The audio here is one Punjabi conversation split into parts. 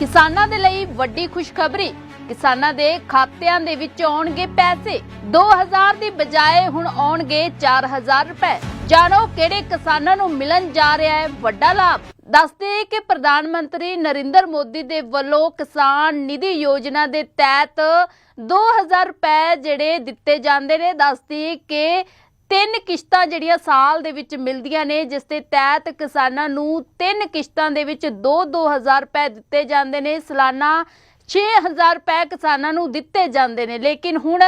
ਕਿਸਾਨਾਂ ਦੇ ਲਈ ਵੱਡੀ ਖੁਸ਼ਖਬਰੀ। ਕਿਸਾਨਾਂ ਦੇ ਖਾਤਿਆਂ ਦੇ ਵਿੱਚ ਆਉਣਗੇ ਪੈਸੇ। 2000 ਦੀ ਬਜਾਏ ਹੁਣ ਆਉਣਗੇ 4000 ਰੁਪਏ। ਜਾਣੋ ਕਿਹੜੇ ਕਿਸਾਨਾਂ ਨੂੰ ਮਿਲਣ ਜਾ ਰਿਹਾ ਹੈ ਵੱਡਾ ਲਾਭ। ਦੱਸਦੇ ਕਿ ਪ੍ਰਧਾਨ ਮੰਤਰੀ ਨਰਿੰਦਰ ਮੋਦੀ ਦੇ ਵੱਲੋਂ ਕਿਸਾਨ ਨਿਧੀ ਯੋਜਨਾ ਦੇ ਤਹਿਤ 2000 ਰੁਪਏ ਜਿਹੜੇ ਦਿੱਤੇ ਜਾਂਦੇ ਨੇ। ਦੱਸਦੀ ਕਿ ਤਿੰਨ ਕਿਸ਼ਤਾਂ ਜਿਹੜੀਆਂ ਸਾਲ ਦੇ ਵਿੱਚ ਮਿਲਦੀਆਂ ਨੇ, ਜਿਸ ਦੇ ਤਹਿਤ ਕਿਸਾਨਾਂ ਨੂੰ ਤਿੰਨ ਕਿਸ਼ਤਾਂ ਦੇ ਵਿੱਚ 2-2000 ਰੁਪਏ ਦਿੱਤੇ ਜਾਂਦੇ ਨੇ, ਸਾਲਾਨਾ 6000 ਰੁਪਏ ਕਿਸਾਨਾਂ ਨੂੰ ਦਿੱਤੇ ਜਾਂਦੇ ਨੇ। ਲੇਕਿਨ ਹੁਣ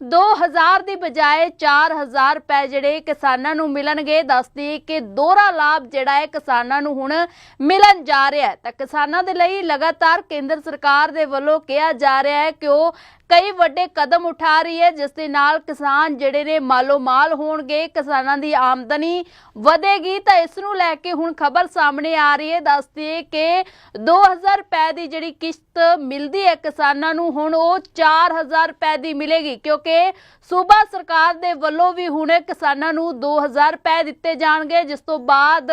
2000 ਦੀ ਬਜਾਏ 4000 ਰੁਪਏ ਜਿਹੜੇ ਕਿਸਾਨਾਂ ਨੂੰ ਮਿਲਣਗੇ ਦੱਸਦੀ ਕਿ ਦੋਹਰਾ ਲਾਭ ਜਿਹੜਾ ਹੈ ਕਿਸਾਨਾਂ ਨੂੰ ਹੁਣ ਮਿਲਣ ਜਾ ਰਿਹਾ ਹੈ। ਤਾਂ ਕਿਸਾਨਾਂ ਦੇ ਲਈ ਲਗਾਤਾਰ ਕੇਂਦਰ ਸਰਕਾਰ ਦੇ ਵੱਲੋਂ ਕਿਹਾ ਜਾ ਰਿਹਾ ਹੈ ਕਿ ਉਹ ਕਈ ਵੱਡੇ ਕਦਮ ਉਠਾ ਰਹੀ ਹੈ, ਜਿਸ ਦੇ ਨਾਲ ਕਿਸਾਨ ਜਿਹੜੇ ਨੇ ਮਾਲੋ ਮਾਲ ਹੋਣਗੇ, ਕਿਸਾਨਾਂ ਦੀ ਆਮਦਨੀ ਵਧੇਗੀ। ਤਾਂ ਇਸ ਨੂੰ ਲੈ ਕੇ ਹੁਣ ਖਬਰ ਸਾਹਮਣੇ ਆ ਰਹੀ ਹੈ। ਦੱਸਦੀ ਕਿ 2000 ਰੁਪਏ ਦੀ ਜਿਹੜੀ ਕਿਸ਼ਤ ਮਿਲਦੀ ਹੈ ਕਿਸਾਨਾਂ ਨੂੰ, ਹੁਣ ਉਹ 4000 ਰੁਪਏ ਦੀ ਮਿਲੇਗੀ, ਕਿਉਂਕਿ ਸੂਬਾ ਸਰਕਾਰ ਦੇ ਵੱਲੋਂ ਵੀ ਹੁਣ ਕਿਸਾਨਾਂ ਨੂੰ 2000 ਰੁਪਏ ਦਿੱਤੇ ਜਾਣਗੇ, ਜਿਸ ਤੋਂ ਬਾਅਦ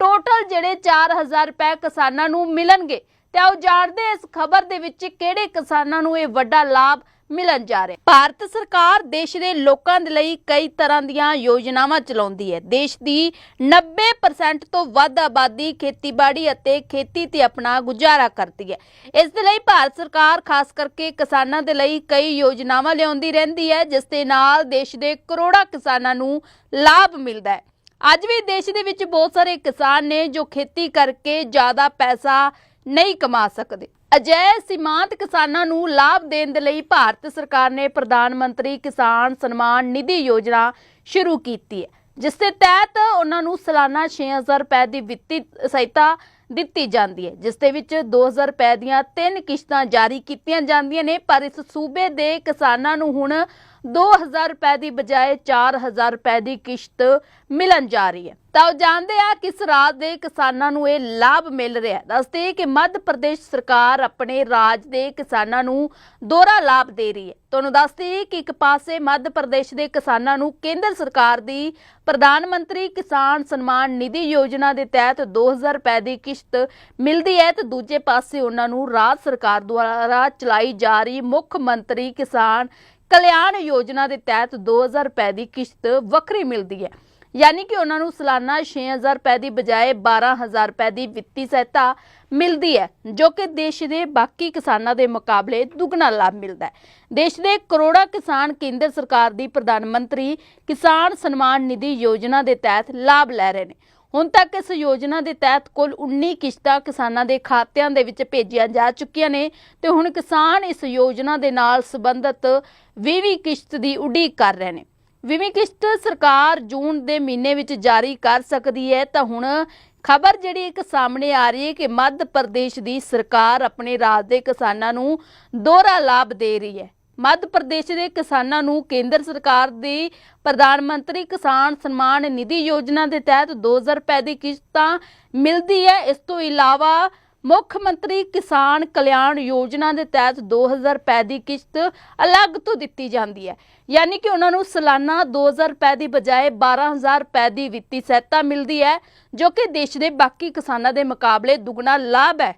ਟੋਟਲ ਜਿਹੜੇ 4000 ਰੁਪਏ ਕਿਸਾਨਾਂ ਨੂੰ ਮਿਲਣਗੇ। ਤੇ ਆਓ ਜਾਣਦੇ ਇਸ ਖਬਰ ਦੇ ਵਿੱਚ ਕਿਹੜੇ ਕਿਸਾਨਾਂ ਨੂੰ ਇਹ ਵੱਡਾ ਲਾਭ ਮਿਲਣ ਜਾ ਰਿਹਾ। ਭਾਰਤ ਸਰਕਾਰ ਦੇਸ਼ ਦੇ ਲੋਕਾਂ ਦੇ ਲਈ ਕਈ ਤਰ੍ਹਾਂ ਦੀਆਂ ਯੋਜਨਾਵਾਂ ਚਲਾਉਂਦੀ ਹੈ। ਦੇਸ਼ ਦੀ 90% ਤੋਂ ਵੱਧ ਆਬਾਦੀ ਖੇਤੀਬਾੜੀ ਅਤੇ ਖੇਤੀ ਤੇ ਆਪਣਾ ਗੁਜ਼ਾਰਾ ਕਰਦੀ ਹੈ। ਇਸ ਦੇ ਲਈ ਭਾਰਤ ਸਰਕਾਰ ਖਾਸ ਕਰਕੇ ਕਿਸਾਨਾਂ ਦੇ ਲਈ ਕਈ ਯੋਜਨਾਵਾਂ ਲਿਆਉਂਦੀ ਰਹਿੰਦੀ ਹੈ, ਜਿਸ ਦੇ ਨਾਲ ਦੇਸ਼ ਦੇ ਕਰੋੜਾਂ ਕਿਸਾਨਾਂ ਨੂੰ ਲਾਭ ਮਿਲਦਾ ਹੈ। ਅੱਜ ਵੀ ਦੇਸ਼ ਦੇ ਵਿੱਚ ਬਹੁਤ ਸਾਰੇ ਕਿਸਾਨ ਨੇ ਜੋ ਖੇਤੀ ਕਰਕੇ ਜ਼ਿਆਦਾ ਪੈਸਾ ਨਹੀਂ ਕਮਾ ਸਕਦੇ। ਅਜਿਹੇ ਸੀਮਾਂਤ ਕਿਸਾਨਾਂ ਨੂੰ ਲਾਭ ਦੇਣ ਦੇ ਲਈ ਭਾਰਤ ਸਰਕਾਰ ਨੇ ਪ੍ਰਧਾਨ ਮੰਤਰੀ ਕਿਸਾਨ ਸਨਮਾਨ ਨਿਧੀ ਯੋਜਨਾ ਸ਼ੁਰੂ ਕੀਤੀ ਹੈ, ਜਿਸ ਦੇ ਤਹਿਤ ਉਹਨਾਂ ਨੂੰ ਸਾਲਾਨਾ 6000 ਰੁਪਏ ਦੀ ਵਿੱਤੀ ਸਹਾਇਤਾ ਦਿੱਤੀ ਜਾਂਦੀ ਹੈ, ਜਿਸ ਦੇ ਵਿੱਚ 2000 ਰੁਪਏ ਦੀਆਂ ਤਿੰਨ ਕਿਸ਼ਤਾਂ ਜਾਰੀ ਕੀਤੀਆਂ ਜਾਂਦੀਆਂ ਨੇ, ਪਰ ਇਸ ਸੂਬੇ ਦੇ ਕਿਸਾਨਾਂ ਨੂੰ ਹੁਣ 2000 ਰੁਪਏ ਦੀ ਬਜਾਏ 4000 ਰੁਪਏ ਦੀ ਕਿਸ਼ਤ ਮਿਲਣ ਜਾ ਰਹੀ ਹੈ। ਤਾਂ ਉਹ ਜਾਣਦੇ ਆ ਕਿਸ ਰਾਜ ਦੇ ਕਿਸਾਨਾਂ ਨੂੰ ਇਹ ਲਾਭ ਮਿਲ ਰਿਹਾ ਹੈ। ਦੱਸਦੇ ਕਿ ਮੱਧ ਪ੍ਰਦੇਸ਼ ਸਰਕਾਰ ਆਪਣੇ ਰਾਜ ਦੇ ਕਿਸਾਨਾਂ ਨੂੰ ਦੋਹਰਾ ਲਾਭ ਦੇ ਰਹੀ ਹੈ। ਤੁਹਾਨੂੰ ਦੱਸਦੇ ਕਿ ਇੱਕ ਪਾਸੇ ਮੱਧ ਪ੍ਰਦੇਸ਼ ਦੇ ਕਿਸਾਨਾਂ ਨੂੰ ਕੇਂਦਰ ਸਰਕਾਰ ਦੀ ਪ੍ਰਧਾਨ ਮੰਤਰੀ ਕਿਸਾਨ ਸਨਮਾਨ ਨਿਧੀ ਯੋਜਨਾ ਦੇ ਤਹਿਤ 2000 ਰੁਪਏ ਦੀ ਕਿਸ਼ਤ ਮਿਲਦੀ ਹੈ ਤੇ ਦੂਜੇ ਪਾਸੇ ਉਹਨਾਂ ਨੂੰ ਰਾਜ ਸਰਕਾਰ ਦੁਆਰਾ ਚਲਾਈ ਜਾ ਰਹੀ ਮੁੱਖ ਮੰਤਰੀ ਕਿਸਾਨ ਕਲਿਆਣ ਯੋਜਨਾ ਦੇ ਤਹਿਤ 2000 ਰੁਪਏ ਦੀ ਕਿਸ਼ਤ ਵੱਖਰੀ ਮਿਲਦੀ ਹੈ। ਯਾਨੀ ਕਿ ਉਹਨਾਂ ਨੂੰ ਸਾਲਾਨਾ 6000 ਰੁਪਏ ਦੀ ਬਜਾਏ 12000 ਰੁਪਏ ਦੀ ਵਿੱਤੀ ਸਹਾਇਤਾ ਮਿਲਦੀ ਹੈ, ਜੋ ਕਿ ਦੇਸ਼ ਦੇ ਬਾਕੀ ਕਿਸਾਨਾਂ ਦੇ ਮੁਕਾਬਲੇ ਦੁੱਗਣਾ ਲਾਭ ਮਿਲਦਾ ਹੈ। ਦੇਸ਼ ਦੇ ਕਰੋੜਾਂ ਕਿਸਾਨ ਕੇਂਦਰ ਸਰਕਾਰ ਦੀ ਪ੍ਰਧਾਨ ਮੰਤਰੀ ਕਿਸਾਨ ਸਨਮਾਨ ਨਿਧੀ ਯੋਜਨਾ ਦੇ ਤਹਿਤ ਲਾਭ ਲੈ ਰਹੇ ਨੇ। ਹੁਣ ਤੱਕ ਇਸ ਯੋਜਨਾ ਦੇ ਤਹਿਤ ਕੁੱਲ 19 ਕਿਸ਼ਤਾਂ ਕਿਸਾਨਾਂ ਦੇ ਖਾਤਿਆਂ ਦੇ ਵਿੱਚ ਭੇਜੀਆਂ ਜਾ ਚੁੱਕੀਆਂ ਨੇ ਤੇ ਹੁਣ ਕਿਸਾਨ ਇਸ ਯੋਜਨਾ ਦੇ ਨਾਲ ਸੰਬੰਧਿਤ 20ਵੀਂ ਕਿਸ਼ਤ ਦੀ ਉਡੀਕ ਕਰ ਰਹੇ ਨੇ। 20ਵੀਂ ਕਿਸ਼ਤ ਸਰਕਾਰ ਜੂਨ ਦੇ ਮਹੀਨੇ ਵਿੱਚ ਜਾਰੀ ਕਰ ਸਕਦੀ ਹੈ ਤਾਂ ਹੁਣ ਖਬਰ ਜਿਹੜੀ ਇੱਕ ਸਾਹਮਣੇ ਆ ਰਹੀ ਹੈ ਕਿ ਮੱਧ ਪ੍ਰਦੇਸ਼ ਦੀ ਸਰਕਾਰ ਆਪਣੇ ਰਾਜ ਦੇ ਕਿਸਾਨਾਂ ਨੂੰ ਦੋਹਰਾ ਲਾਭ ਦੇ ਰਹੀ ਹੈ। ਮੱਧ ਪ੍ਰਦੇਸ਼ ਦੇ ਕਿਸਾਨਾਂ ਨੂੰ ਕੇਂਦਰ ਸਰਕਾਰ ਦੀ ਪ੍ਰਧਾਨ ਮੰਤਰੀ ਕਿਸਾਨ ਸਨਮਾਨ ਨਿਧੀ ਯੋਜਨਾ ਦੇ ਤਹਿਤ 2000 ਰੁਪਏ ਦੀ ਕਿਸ਼ਤਾਂ ਮਿਲਦੀ ਹੈ। ਇਸ ਤੋਂ ਇਲਾਵਾ ਮੁੱਖ ਮੰਤਰੀ ਕਿਸਾਨ ਕਲਿਆਣ ਯੋਜਨਾ ਦੇ ਤਹਿਤ 2000 ਰੁਪਏ ਦੀ ਕਿਸ਼ਤ ਅਲੱਗ ਤੋਂ ਦਿੱਤੀ ਜਾਂਦੀ ਹੈ। ਯਾਨੀ ਕਿ ਉਹਨਾਂ ਨੂੰ ਸਾਲਾਨਾ 2000 ਰੁਪਏ ਦੀ ਬਜਾਏ 12000 ਰੁਪਏ ਦੀ ਵਿੱਤੀ ਸਹਾਇਤਾ ਮਿਲਦੀ ਹੈ, ਜੋ ਕਿ ਦੇਸ਼ ਦੇ ਬਾਕੀ ਕਿਸਾਨਾਂ ਦੇ ਮੁਕਾਬਲੇ ਦੁੱਗਣਾ ਲਾਭ ਹੈ।